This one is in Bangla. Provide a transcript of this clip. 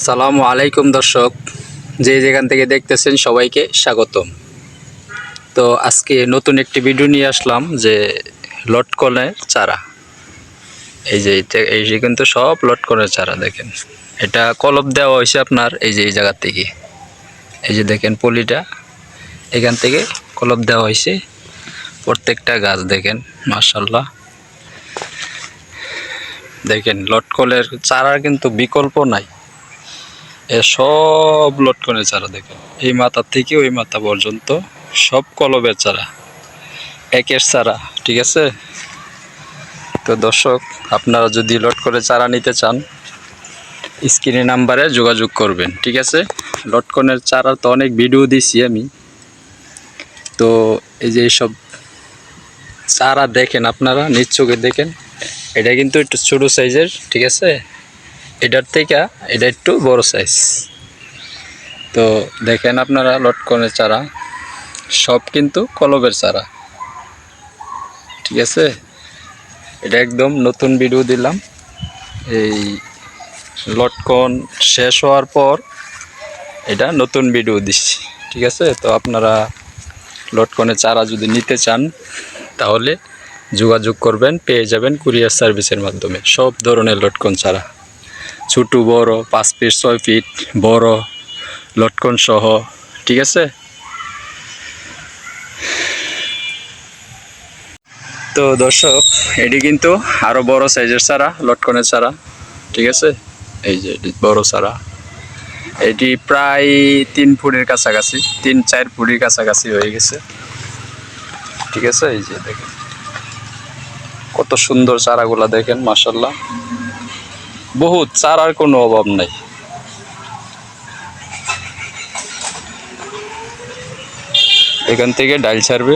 সালামু আলাইকুম দর্শক। যে যেখান থেকে দেখতেছেন সবাইকে স্বাগতম। তো আজকে নতুন একটি ভিডিও নিয়ে আসলাম যে লটকনের চারা। এই যে এই যে কিন্তু সব লটকনের চারা দেখেন। এটা কলপ দেওয়া হয়েছে আপনার এই যে এই জায়গা থেকে। এই যে দেখেন পলিটা, এখান থেকে কলপ দেওয়া হয়েছে। প্রত্যেকটা গাছ দেখেন মার্শাল্লাহ দেখেন লটকলের চারার কিন্তু বিকল্প নাই। এ সব লটকনের চারা দেখেন। এই মাথা থেকে ওই মাথা পর্যন্ত সব কলবের চারা, একের চারা, ঠিক আছে? তো দর্শক, আপনারা যদি লটকনের চারা নিতে চান, স্ক্রিনে নাম্বারে যোগাযোগ করবেন, ঠিক আছে? লটকনের চারা তো অনেক ভিডিও দিছি আমি। তো এই যে এইসব চারা দেখেন আপনারা, নিজ চোখে দেখেন। এটা কিন্তু একটু ছোটো সাইজের, ঠিক আছে? এটার থেকে এটা একটু বড় সাইজ তো দেখেন আপনারা লটকনের চারা। সব কিন্তু কলবের চারা। ঠিক আছে? এটা একদম নতুন ভিডিও দিলাম। এই লটকন শেষ হওয়ার পর এটা নতুন ভিডিও দিচ্ছি। ঠিক আছে? তো আপনারা লটকনের চারা যদি নিতে চান, তাহলে যোগাযোগ করবেন, পেয়ে যাবেন কুরিয়ার সার্ভিসের মাধ্যমে। সব ধরনের লটকন চারা। ছোটো, বড়, পাঁচ ফিট, ছয় ফিট, বড়, লটকন সহ, ঠিক আছে? তো দর্শক, এটি কিন্তু আরও বড় সাইজের চারা, লটকনের চারা, ঠিক আছে? এই যে, এটি বড় চারা। এটি প্রায় তিন ফুটের কাছাকাছি, তিন, চার ফুটের কাছাকাছি হয়ে গেছে। ঠিক আছে? এই যে দেখেন। কত সুন্দর চারাগুলা দেখেন মাসাল্লাহ বহুত চারার কোনো অভাব নাই। এখান থেকে ডাল ছাড়বে।